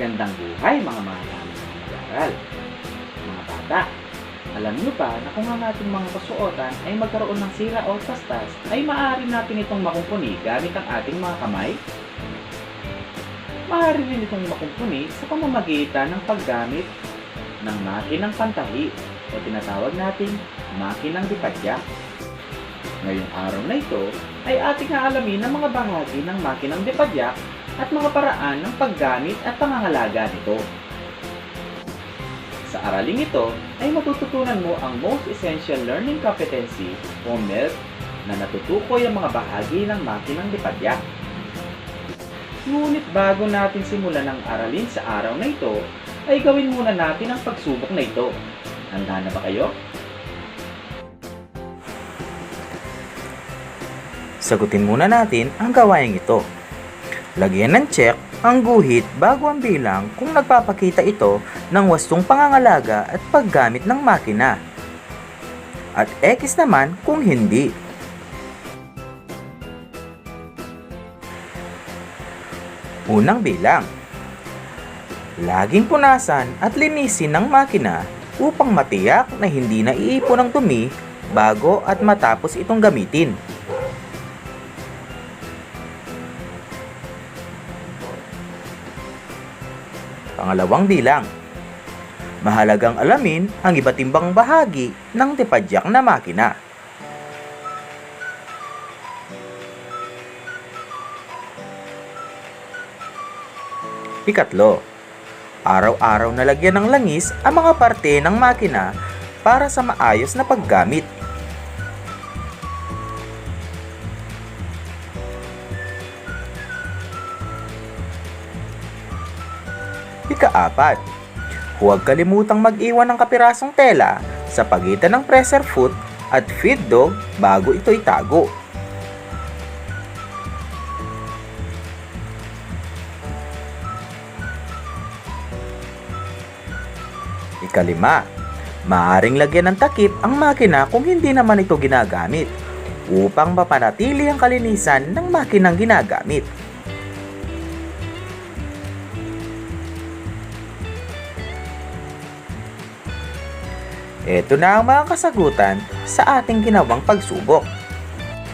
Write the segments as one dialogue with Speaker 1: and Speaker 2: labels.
Speaker 1: Magandang buhay mga mahal namin mga mag-aaral. Mga bata, alam niyo ba na kung ang ating mga kasuotan ay magkaroon ng sira o tastas, ay maaari natin itong makumpuni gamit ang ating mga kamay? Maaari rin itong makumpuni sa pamamagitan ng paggamit ng makinang pantahi o tinatawag nating makinang dipadya. Ngayong araw na ito ay ating aalamin ang mga bahagi ng makinang dipadyak at mga paraan ng paggamit at pangangalaga nito. Sa araling ito ay matututunan mo ang Most Essential Learning Competency o MELC na natutukoy ang mga bahagi ng makinang dipadyak. Ngunit bago natin simulan ang aralin sa araw na ito, ay gawin muna natin ang pagsubok na ito. Handa na ba kayo?
Speaker 2: Sagutin muna natin ang gawaing ito. Lagyan ng check ang guhit bago ang bilang kung nagpapakita ito ng wastong pangangalaga at paggamit ng makina. At X naman kung hindi. Unang bilang. Laging punasan at linisin ng makina upang matiyak na hindi na iipon ang dumi bago at matapos itong gamitin. Pangalawang bilang. Mahalagang alamin ang iba't ibang bahagi ng tipadyak na makina. Ikatlo, araw-araw na lagyan ng langis ang mga parte ng makina para sa maayos na paggamit. Ikaapat, huwag kalimutang mag-iwan ng kapirasong tela sa pagitan ng presser foot at feed dog bago ito itago. Ikalima, maaring lagyan ng takip ang makina kung hindi naman ito ginagamit upang mapanatili ang kalinisan ng makinang ginagamit. Ito na ang mga kasagutan sa ating ginawang pagsubok.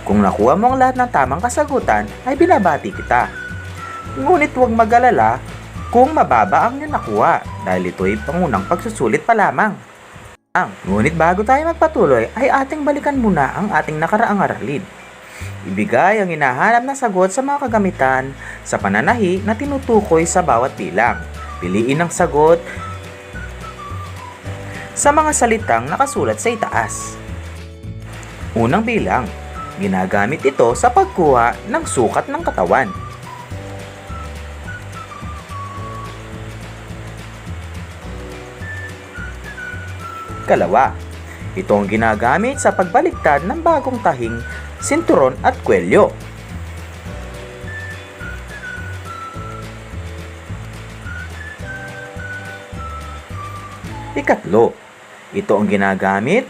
Speaker 2: Kung nakuha mo ang lahat ng tamang kasagutan, ay binabati kita. Ngunit huwag mag-alala kung mababa ang iyong nakuha dahil ito ay pangunang pagsusulit pa lamang. Ang, ngunit bago tayo magpatuloy ay ating balikan muna ang ating nakaraang aralin. Ibigay ang hinahanap na sagot sa mga kagamitan sa pananahi na tinutukoy sa bawat bilang. Piliin ang sagot sa mga salitang nakasulat sa itaas. Unang bilang, ginagamit ito sa pagkuha ng sukat ng katawan. Kalawa, ito ang ginagamit sa pagbaliktad ng bagong tahing, sinturon at kwelyo. Ikatlo, ito ang ginagamit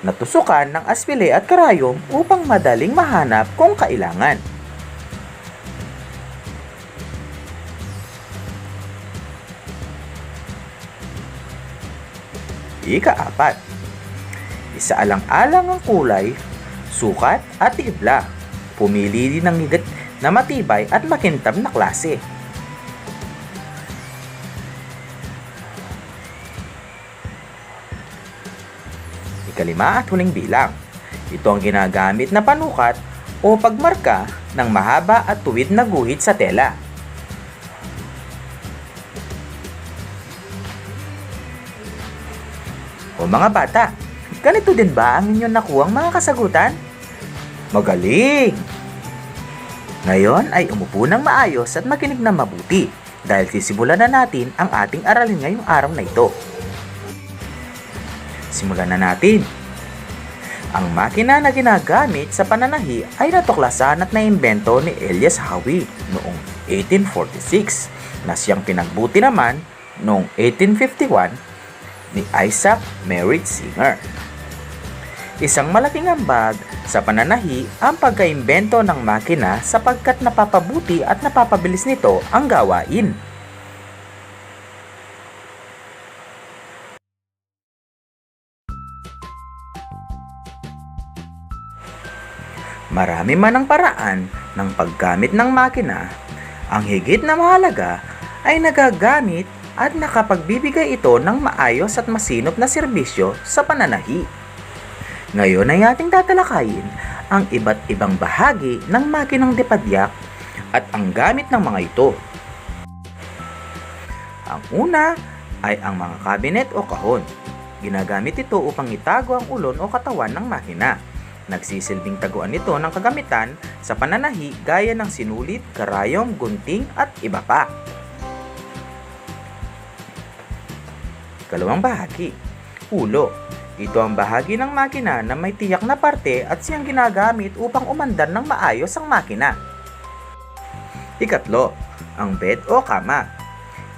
Speaker 2: na tusukan ng aspile at karayom upang madaling mahanap kung kailangan. Ika-apat, isaalang-alang ang kulay, sukat at tibla. Pumili din ng higit na matibay at makintab na klase. Ikalima at huling bilang. Ito ang ginagamit na panukat o pagmarka ng mahaba at tuwid na guhit sa tela. O mga bata, ganito din ba ang inyong nakuhang mga kasagutan? Magaling! Ngayon ay umupo ng maayos at makinig na mabuti dahil sisimulan na natin ang ating aralin ngayong araw na ito. Simulan na natin. Ang makina na ginagamit sa pananahi ay natuklasan at naimbento ni Elias Howe noong 1846 na siyang pinagbuti naman noong 1851 ni Isaac Merritt Singer. Isang malaking ambag sa pananahi ang pagkaimbento ng makina sapagkat napapabuti at napapabilis nito ang gawain. Marami man ang paraan ng paggamit ng makina, ang higit na mahalaga ay nagagamit at nakapagbibigay ito ng maayos at masinop na serbisyo sa pananahi. Ngayon ay ating tatalakayin ang iba't ibang bahagi ng makinang depadyak at ang gamit ng mga ito. Ang una ay ang mga kabinet o kahon. Ginagamit ito upang itago ang ulon o katawan ng makina. Nagsisilbing taguan ito ng kagamitan sa pananahi gaya ng sinulit, karayom, gunting at iba pa. Kalawang bahagi, ulo. Ito ang bahagi ng makina na may tiyak na parte at siyang ginagamit upang umandar ng maayos ang makina. Ikatlo, ang bed o kama.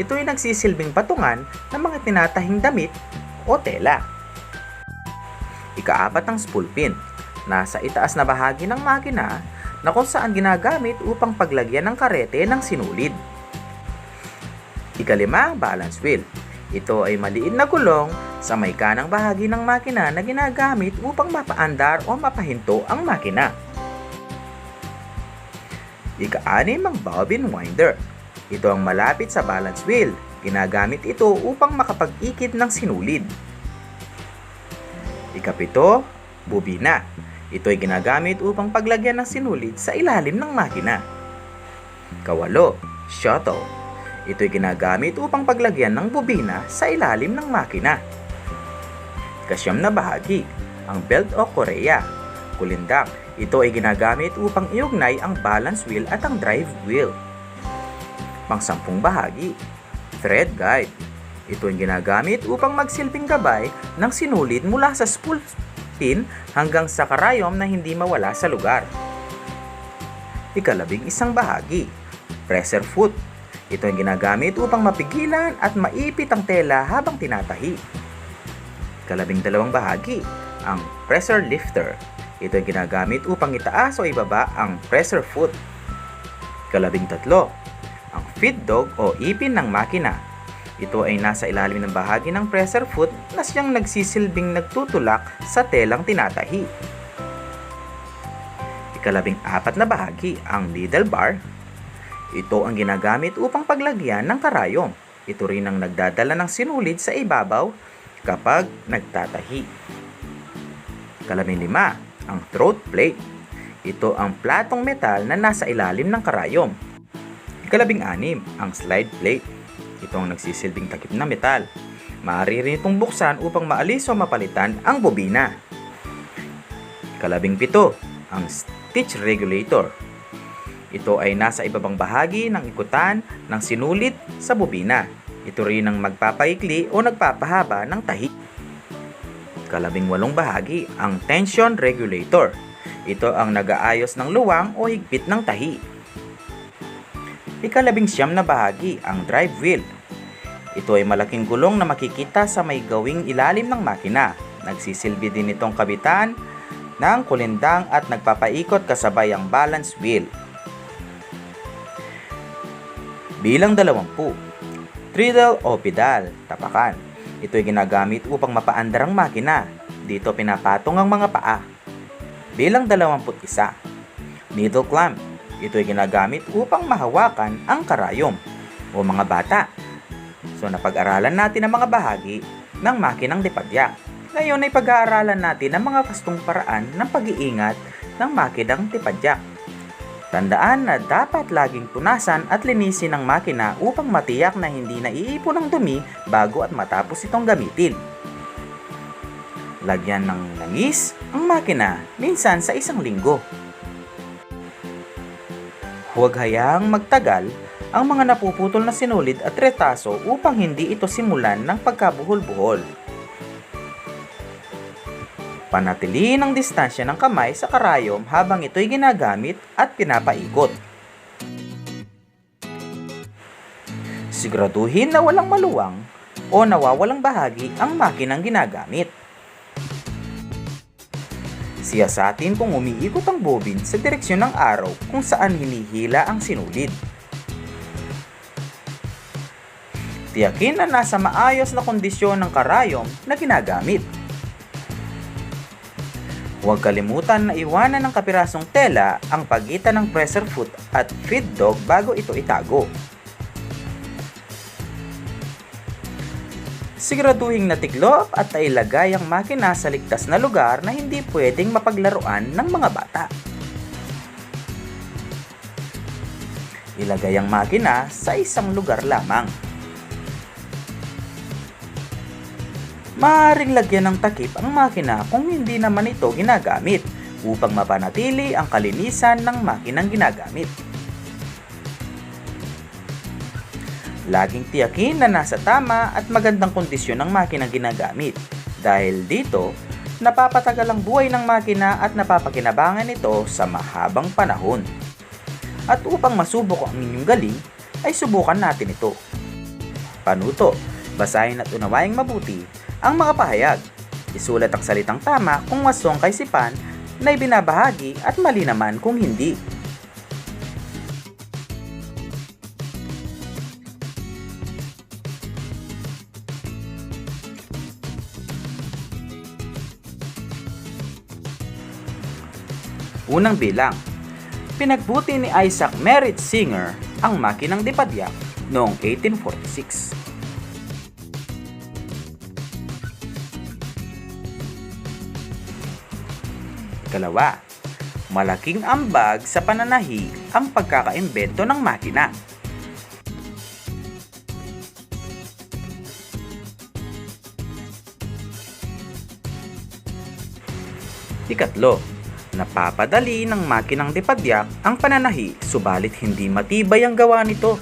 Speaker 2: Ito ay nagsisilbing patungan ng mga tinatahing damit o tela. Ikaapat ang spool pin. Nasa itaas na bahagi ng makina na kung saan ginagamit upang paglagyan ng karete ng sinulid. Ikalima, balance wheel. Ito ay maliit na gulong sa may kanang bahagi ng makina na ginagamit upang mapaandar o mapahinto ang makina. Ika-anim ang bobbin winder. Ito ang malapit sa balance wheel. Ginagamit ito upang makapag-ikit ng sinulid. Ikapito, bobina. Ito ay ginagamit upang paglagyan ng sinulid sa ilalim ng makina. Kawalo, shuttle. Ito ay ginagamit upang paglagyan ng bobina sa ilalim ng makina. Kasyam na bahagi, ang belt o koreya. Kulindak, ito ay ginagamit upang iugnay ang balance wheel at ang drive wheel. Pangsampung bahagi, thread guide. Ito ay ginagamit upang magsilbing gabay ng sinulid mula sa spool pin hanggang sa karayom na hindi mawala sa lugar. Ikalabing isang bahagi, presser foot. Ito ay ginagamit upang mapigilan at maipit ang tela habang tinatahi. Ikalabing dalawang bahagi, ang pressure lifter. Ito ay ginagamit upang itaas o ibaba ang pressure foot. Ikalabing tatlo, ang feed dog o ipin ng makina. Ito ay nasa ilalim ng bahagi ng pressure foot na siyang nagsisilbing nagtutulak sa telang tinatahi. Ikalabing apat na bahagi, ang needle bar. Ito ang ginagamit upang paglagyan ng karayom. Ito rin ang nagdadala ng sinulid sa ibabaw kapag nagtatahi. Ikalabing lima, ang throat plate. Ito ang platong metal na nasa ilalim ng karayom. Ikalabing anim, ang slide plate. Ito ang nagsisilbing takip na metal. Maaari rin itong buksan upang maalis o mapalitan ang bobina. Ikalabing pito, ang stitch regulator. Ito ay nasa ibabang bahagi ng ikutan ng sinulit sa bobina. Ito rin ang magpapaikli o nagpapahaba ng tahi. Kalabing walong bahagi, ang tension regulator. Ito ang nagaayos ng luwang o higpit ng tahi. Ikalabing siyam na bahagi, ang drive wheel. Ito ay malaking gulong na makikita sa may gawing ilalim ng makina. Nagsisilbi din itong kabitan ng kulindang at nagpapaikot kasabay ang balance wheel. Bilang dalawampu, Treadle o pedal, tapakan. Ito ay ginagamit upang mapaandar ang makina. Dito pinapatong ang mga paa. Bilang 21, middle clamp. Ito ay ginagamit upang mahawakan ang karayom o mga bata. So napag-aralan natin ang mga bahagi ng makinang depadya. Ngayon ay pag-aaralan natin ang mga kastong paraan ng pag-iingat ng makinang depadya. Tandaan na dapat laging punasan at linisin ang makina upang matiyak na hindi naiipon ang dumi bago at matapos itong gamitin. Lagyan ng langis ang makina minsan sa isang linggo. Huwag hayaang magtagal ang mga napuputol na sinulid at retaso upang hindi ito simulan ng pagkabuhol-buhol. Panatiliin ang distansya ng kamay sa karayom habang ito'y ginagamit at pinapaikot. Siguraduhin na walang maluwang o nawawalang bahagi ang makinang ginagamit. Siyasatin kung umiikot ang bobin sa direksyon ng araw kung saan hinihila ang sinulid. Tiyakin na nasa maayos na kondisyon ng karayom na ginagamit. Huwag kalimutan na iwanan ng kapirasong tela ang pagitan ng pressure foot at feed dog bago ito itago. Siguraduhing natiklop at nailagay ang makina sa ligtas na lugar na hindi pwedeng mapaglaruan ng mga bata. Ilagay ang makina sa isang lugar lamang. Maaaring lagyan ng takip ang makina kung hindi naman ito ginagamit upang mapanatili ang kalinisan ng makinang ginagamit. Laging tiyakin na nasa tama at magandang kondisyon ang makinang ginagamit. Dahil dito, napapatagal ang buhay ng makina at napapakinabangan ito sa mahabang panahon. At upang masubok ang inyong galing, ay subukan natin ito. Panuto, basahin at unawaing mabuti ang mga pahayag. Isulat ang salitang tama kung wasong kay sipan na ibinabahagi at mali naman kung hindi. Unang bilang, pinagbuti ni Isaac Merritt Singer ang makinang dipadyak noong 1846. Ikalawa, malaking ambag sa pananahi ang pagkakaimbento ng makina. Ikatlo, napapadali ng makinang dipadyak ang pananahi subalit hindi matibay ang gawa nito.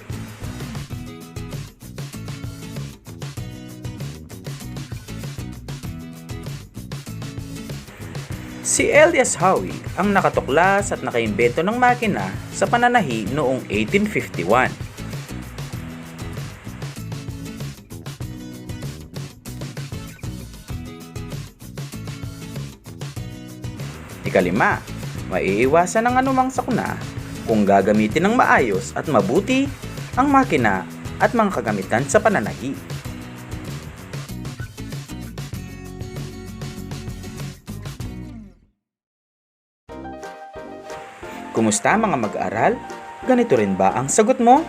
Speaker 2: Si Elias Howe ang nakatuklas at nakaimbento ng makina sa pananahi noong 1851. Ikalima, maiiwasan ang anumang sakuna kung gagamitin ng maayos at mabuti ang makina at mga kagamitan sa pananahi. Kumusta mga mag-aral? Ganito rin ba ang sagot mo?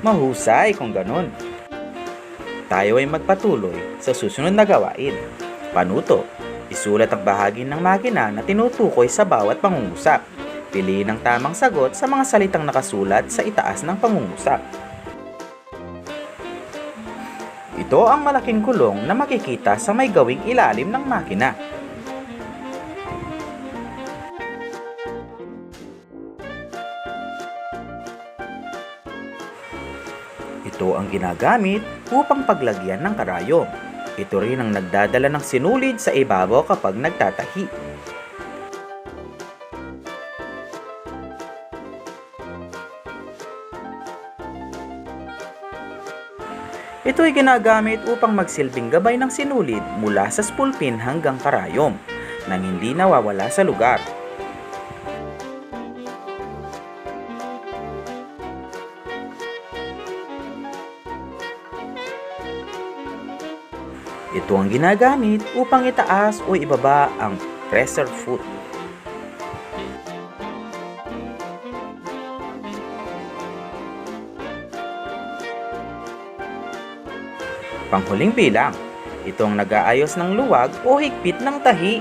Speaker 2: Mahusay kung ganun. Tayo ay magpatuloy sa susunod na gawain. Panuto, isulat ang bahagi ng makina na tinutukoy sa bawat pangungusap. Piliin ang tamang sagot sa mga salitang nakasulat sa itaas ng pangungusap. Ito ang malaking kulong na makikita sa may gawing ilalim ng makina. Ito ang ginagamit upang paglagyan ng karayom. Ito rin ang nagdadala ng sinulid sa ibabaw kapag nagtatahi. Ito ay ginagamit upang magsilbing gabay ng sinulid mula sa spool pin hanggang karayom nang hindi nawawala sa lugar. Ito ang ginagamit upang itaas o ibaba ang pressure foot. Panghuling bilang, ito ang nag-aayos ng luwag o higpit ng tahi.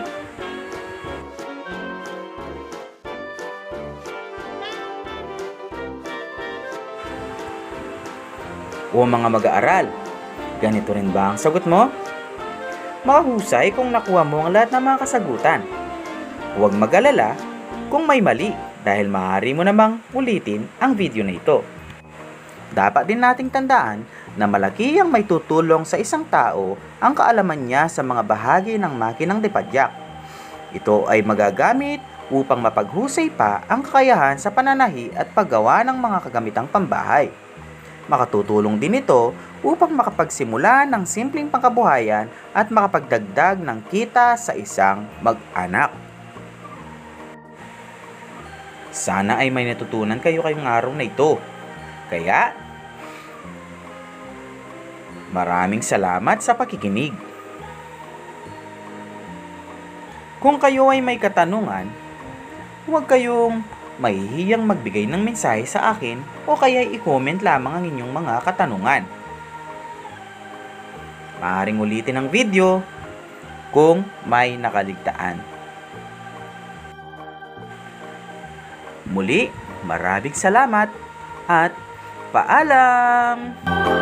Speaker 2: O mga mag-aaral, ganito rin ba ang sagot mo? Mahusay kung nakuha mo ang lahat ng mga kasagutan. Huwag mag-alala kung may mali dahil maaari mo namang ulitin ang video na ito. Dapat din nating tandaan na malaki ang may tutulong sa isang tao ang kaalaman niya sa mga bahagi ng makinang dipadyak. Ito ay magagamit upang mapaghusay pa ang kakayahan sa pananahi at paggawa ng mga kagamitang pambahay. Makatutulong din ito upang makapagsimula ng simpleng pangkabuhayan at makapagdagdag ng kita sa isang mag-anak. Sana ay may natutunan kayo kayong araw na ito. Kaya, maraming salamat sa pakikinig. Kung kayo ay may katanungan, huwag kayong mahihiyang magbigay ng mensahe sa akin o kaya i-comment lamang ang inyong mga katanungan. Maaaring ulitin ang video kung may nakaligtaan. Muli, maraming salamat at paalam!